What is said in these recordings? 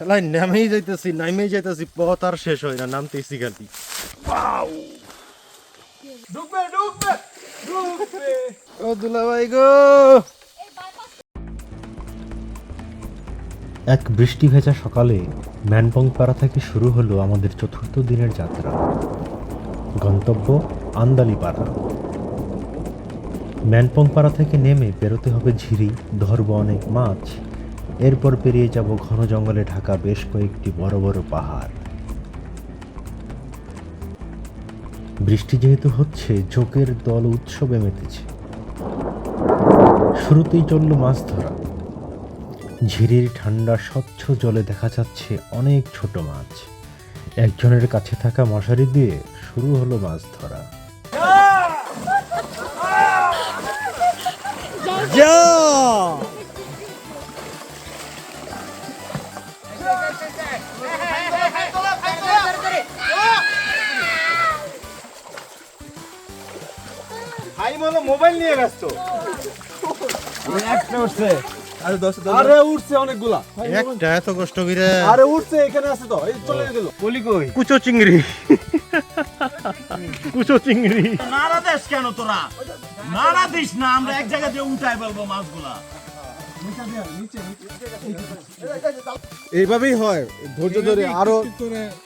খেলায় নামেই যাইতেছি নামেই যাইতেছি পথ আর শেষ হয় না নামতেছি খালি। ডুববে ডুববে ডুববে ও দুলাভাই গো! এক বৃষ্টি ভেজা সকালে ম্যানপং পাড়া থেকে শুরু হলো আমাদের চতুর্থ দিনের যাত্রা। গন্তব্য আন্দালিপাড়া। ম্যানপং পাড়া থেকে নেমে বেরোতে হবে ঝিরি ধরবো অনেক মাছ। এরপর পেরিয়ে যাব ঘন জঙ্গলে ঢাকা বেশ কয়েকটি বড় বড় পাহাড়। বৃষ্টি যেহেতু হচ্ছে জোকের দল উৎসবে মেতেছে। শুরুতেই চলল মাছ ধরা। ঝিরির ঠান্ডা, স্বচ্ছ জলে দেখা যাচ্ছে অনেক ছোট মাছ। একজনের কাছে থাকা মশারি দিয়ে শুরু হলো মাছ ধরা। ভাই মনে মোবাইল নিয়ে ব্যস্ত একটা উঠছে আরে দশ আরে উঠছে অনেকগুলা একটা এত কষ্ট করে আরে উঠছে এখানে আছে তো এই চলে গেল বলি কই কুচো চিংড়ি কুচো চিংড়ি নাড়া দেশ কেন তোরা নাড়া দিস না আমরা এক জায়গা দিয়ে উঠাই ফেলব মাছগুলা এইভাবেই হয় ধৈর্য ধরে আরও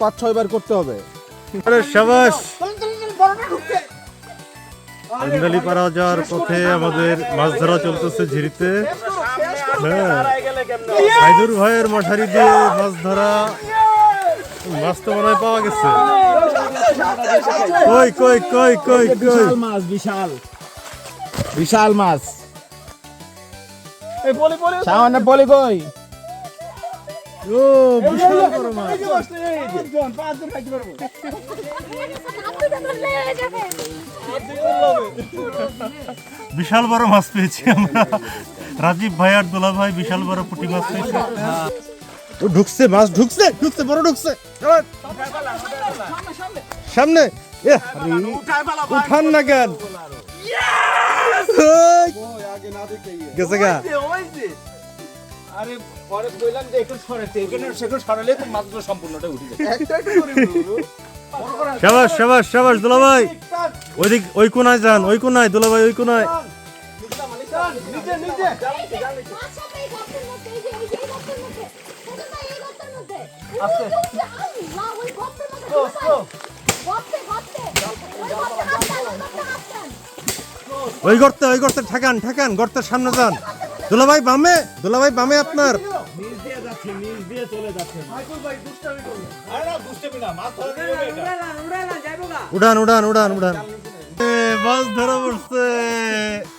পাঁচ ছয় বার করতে হবে আরে সাবাস পাড়া যাওয়ার পথে আমাদের মাছ ধরা চলতেছে ঝিরিতে। হ্যাঁ। সাইদুর ভাইয়ের মশারি দিয়ে মাছ ধরা মাছ তো মনে পাওয়া গেছে। কই কই কই কই কই? মাছ বিশাল। বিশাল মাছ। এই বলি বলি। সামান্য বলি কই? ও বিশাল বড় মাছ। বিশাল বড় মাছ পেয়েছি আমরা। রাজীব ভাই আর দোলা ভাই বিশাল বড় পুঁটি মাছ পেয়েছি। ও ঢুকছে মাছ ঢুকছে ঢুকছে বড় ঢুকছে। সামনে। উঠান না কেন? এই, গেছে গা। আরে পরে কইলাম যে একটু সরাতে এখানে সেখানে সরালে তো মাছগুলো সম্পূর্ণটা উঠে যাবে সাবাস সাবাস সাবাস দোলা ভাই। ওইদিক, ওই কোনায় যান, ওই কোনায় দোলা ভাই ওই কোনায়। ওই গর্তে ওই গর্তে ঠেকান ঠেকান, গর্তের সামনে যান। দুলাভাই বামে দুলাভাই বামে আপনার। যাচ্ছে নিচ দিয়ে চলে যাচ্ছে উড়ান উড়ান উড়ান উড়ান। এ, মাছ ধরা পড়ছে।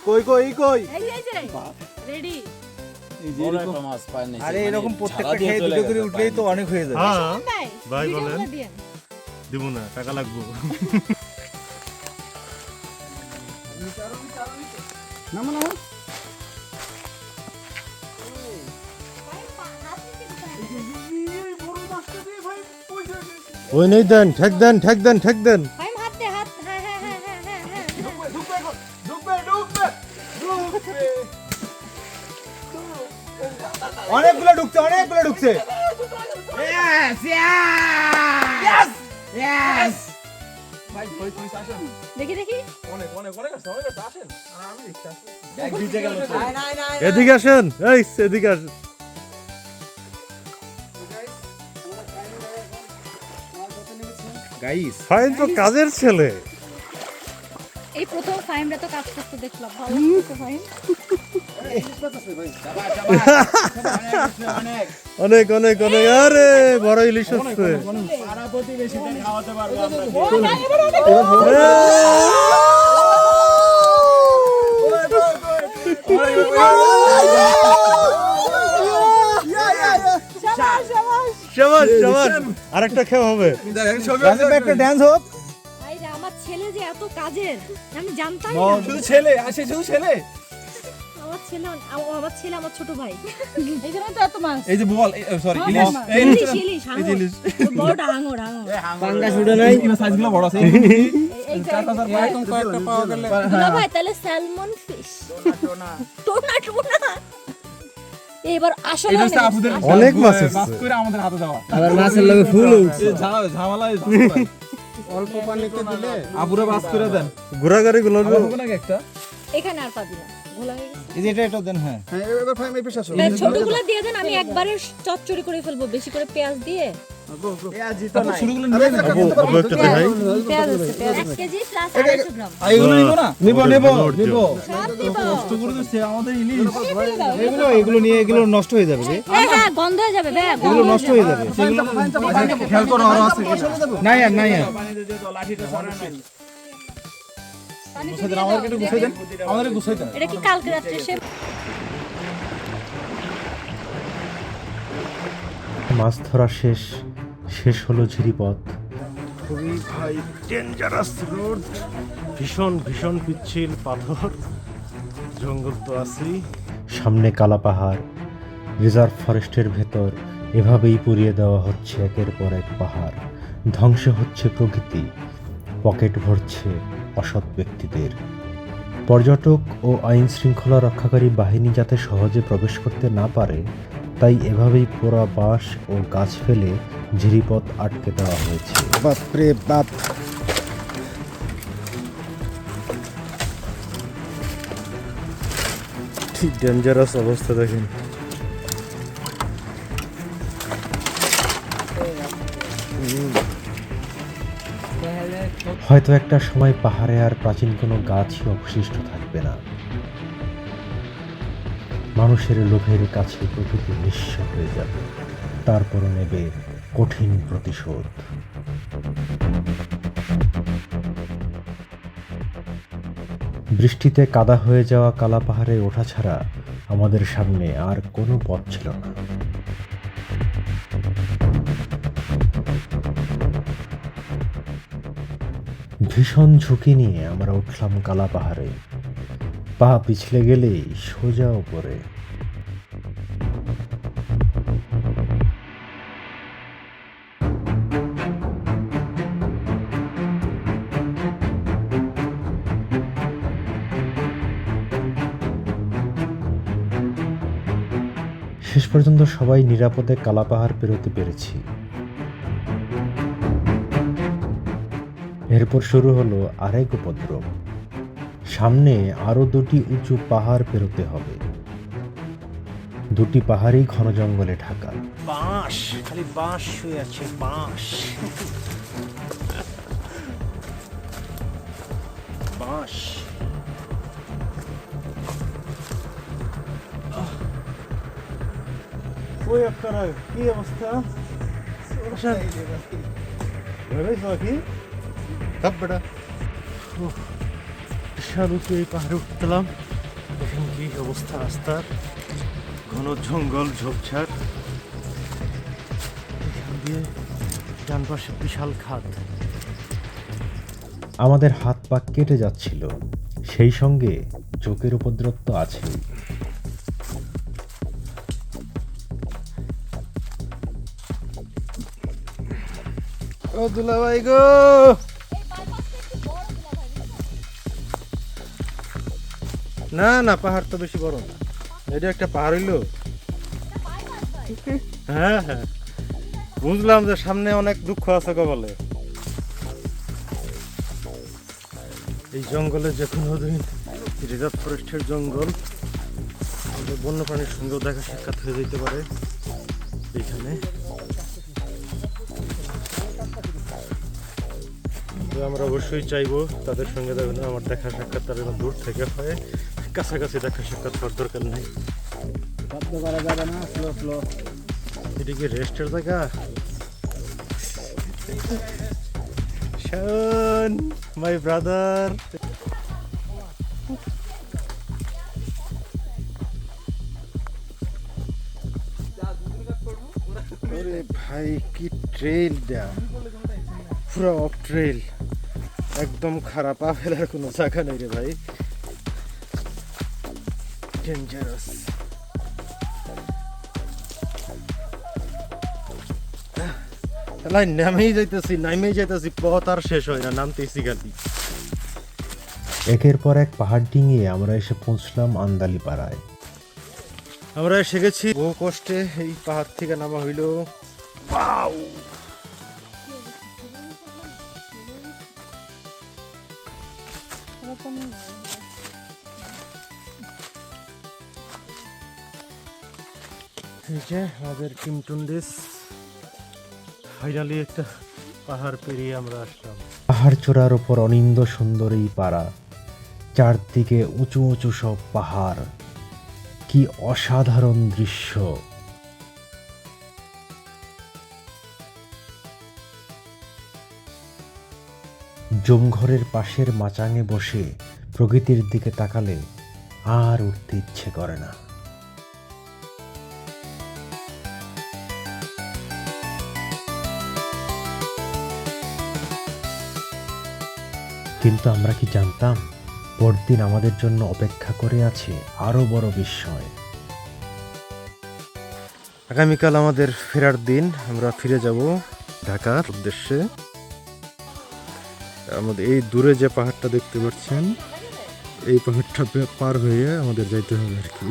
কই কই কই? রেডি আরে এরকম প্রত্যেকটা খেয়ে দুটো করে উঠলেই তো অনেক হয়ে যাবে। হ্যাঁ ভাই ভাই বলেন। দিব না টাকা লাগবো। ওই নেই দেন ঠেক দেন ঠেক দেন ঠেক দেন। অনেকগুলো ঢুকছে অনেকগুলো ঢুকছে। এদিকে আসেন এই এদিকে আসেন। গাইস ফাইন তো কাজের ছেলে। এই প্রথম ফাইমটা তো কাজ করতে দেখলাম ভালো লাগছে ফাইম অনেক অনেক অনেক আরে বড় ইলিশ হচ্ছে। পাড়া প্রতিবেশীদের খাওয়াতে পারব আমরা সবাস সবাস আরেকটা খেয়া হবে। একটা ড্যান্স হোক। আমার ছেলে যে এত কাজের আমি জানতাম না। শুধু ছেলে আসে শুধু ছেলে? আমার ছেলে আমার ছেলে আমার ছোট ভাই। এই জন্য তো এত মাছ এই যে বল সরি হ্যাঁ, ইলিশ। হ্যাঁ, ইলিশ। ইলিশ বড়টা হাঙর হাঙর পাঙ্গা শুড়ে নাই। সাইজগুলো বড় আছে। ভাই তাহলে স্যালমন ফিশ টোনা টোনা এবার আসলে অনেক মাছ করে আমাদের হাতে দেওয়া। আবার মাছের লগে ফুল উঠছে। ঝামেলা অল্প পানিতে দিলে করে দেন। ঘোরাঘুরি গুলো হবে একটা? এখানে আর পাবি না। হয়ে হ্যাঁ। হ্যাঁ ছোটগুলো দিয়ে দেন আমি একবারে চচ্চড়ি করে ফেলব। বেশি করে পেঁয়াজ দিয়ে এগুলো নিয়ে এগুলো নষ্ট হয়ে যাবে হ্যাঁ হ্যাঁ গন্ধ হয়ে যাবে এগুলো নষ্ট হয়ে যাবে। গুছাই দেন। এটা কি কালকে রাত্রে সে মাছ ধরা শেষ। শেষ হলো ঝিরিপথ। খুবই ভাই ডেঞ্জারাস রোড ভীষণ ভীষণ পিচ্ছিল পাথর। জঙ্গল তো আছেই। সামনে কালা পাহাড় রিজার্ভ ফরেস্টের ভেতর এভাবেই পুড়িয়ে দেওয়া হচ্ছে একের পর এক পাহাড়। ধ্বংস হচ্ছে প্রকৃতি পকেট ভরছে অসৎ ব্যক্তিদের। পর্যটক ও আইন শৃঙ্খলা রক্ষাকারী বাহিনী যাতে সহজে প্রবেশ করতে না পারে তাই এভাবেই পোড়া বাঁশ ও গাছ ফেলে ঝিরিপথ আটকে দেওয়া হয়েছে। বাপরে বাপ। ঠিক ডেঞ্জারাস অবস্থা দেখেন। হয়তো একটা সময় পাহাড়ে আর প্রাচীন কোনো গাছই অবশিষ্ট থাকবে না। মানুষের লোভের কাছে প্রকৃতি নিঃস্ব হয়ে যাবে। তারপরও নেবে কঠিন প্রতিশোধ। বৃষ্টিতে কাদা হয়ে যাওয়া কালা পাহাড়ে ওঠা ছাড়া আমাদের সামনে আর কোনো পথ ছিল না। ভীষণ ঝুঁকি নিয়ে আমরা উঠলাম কালা পাহাড়ে। পা পিছলে গেলেই সোজা উপরে। শেষ পর্যন্ত সবাই নিরাপদে কালা পাহাড় পেরোতে পেরেছি। এরপর শুরু হলো আরেক উপদ্রব। সামনে আরও দুটি উঁচু পাহাড় পেরোতে হবে। দুটি পাহাড়ই ঘন জঙ্গলে ঢাকা। বাঁশ খালি বাঁশ শুয়ে আছে বাঁশ। বাঁশ। ওই আপনারা কি অবস্থা? কি কাপ বেটা। বিশাল উঁচু এই পাহাড়ে উঠতেলাম। দেখেন কি অবস্থা রাস্তার ঘন জঙ্গল ঝোপঝাড়। এখান দিয়ে ডান পাশে বিশাল খাদ আমাদের হাত পা কেটে যাচ্ছিল। সেই সঙ্গে চোখের উপদ্রব তো আছেই। ও দুলাভাই গো! না না, পাহাড় তো বেশি বড় না এটা একটা পাহাড় হইল। হ্যাঁ হ্যাঁ। বুঝলাম যে সামনে অনেক দুঃখ আছে কবলে এই জঙ্গলে যে কোনো দিন রিজার্ভ ফরেস্টের জঙ্গল, আমাদের বন্যপ্রাণীর সঙ্গেও দেখা সাক্ষাৎ হয়ে যেতে পারে। এইখানে। আমরা অবশ্যই চাইব তাদের সঙ্গে দেখুন আমার দেখা সাক্ষাৎ যেন দূর থেকে হয়। কাছাকাছি দেখা সাক্ষাৎ হওয়ার দরকার নেই। শব্দ করা যাবে না স্লো স্লো এটা কি রেস্টের জায়গা। শোন মাই ব্রাদার ওরে ভাই কি ট্রেল দেয়া। পুরো অফ ট্রেল একদম খারাপ ফেলার কোনো জায়গা নেই রে ভাই। ডেঞ্জারাস তাহলে নামেই যাইতেছি নামেই যাইতেছি পথ আর শেষ হয় না নামতেছি খালি একের পর এক পাহাড় ডিঙিয়ে আমরা এসে পৌঁছলাম আন্দালি পাড়ায় আমরা এসে গেছি বহু কষ্টে এই পাহাড় থেকে নামা হইল। এই আমাদের টিম টুন্ডিস ফাইনালি একটা পাহাড় পেরিয়ে আমরা আসলাম। পাহাড় চূড়ার ওপর অনিন্দ সুন্দর এই পাড়া। চারদিকে উঁচু উঁচু সব পাহাড়। কি অসাধারণ দৃশ্য। জমঘরের পাশের মাচাঙে বসে প্রকৃতির দিকে তাকালে আর উঠতে ইচ্ছে করে না। কিন্তু আমরা কি জানতাম, পরদিন আমাদের জন্য অপেক্ষা করে আছে আরও বড় বিস্ময়। আগামীকাল আমাদের ফেরার দিন, আমরা ফিরে যাব ঢাকার উদ্দেশ্যে। আমাদের এই দূরে যে পাহাড়টা দেখতে পাচ্ছেন, এই পাহাড়টা পার হয়ে আমাদের যাইতে হবে আর কি।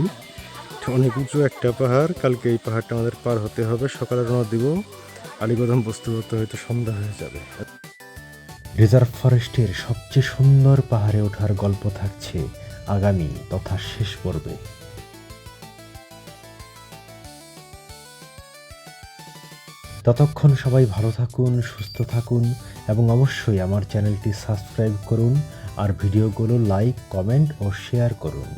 অনেক উঁচু একটা পাহাড়, কালকে এই পাহাড়টা আমাদের পার হতে হবে সকালে রওনা দিব। আলিকদম বসতে বসতে হয়তো সন্ধ্যা হয়ে যাবে। রিজার্ভ ফরেস্টের সবচেয়ে সুন্দর পাহাড়ে ওঠার গল্প থাকছে আগামী তথা শেষ পর্বে। ততক্ষণ সবাই ভালো থাকুন, সুস্থ থাকুন এবং অবশ্যই আমার চ্যানেলটি সাবস্ক্রাইব করুন আর ভিডিওগুলো লাইক, কমেন্ট ও শেয়ার করুন।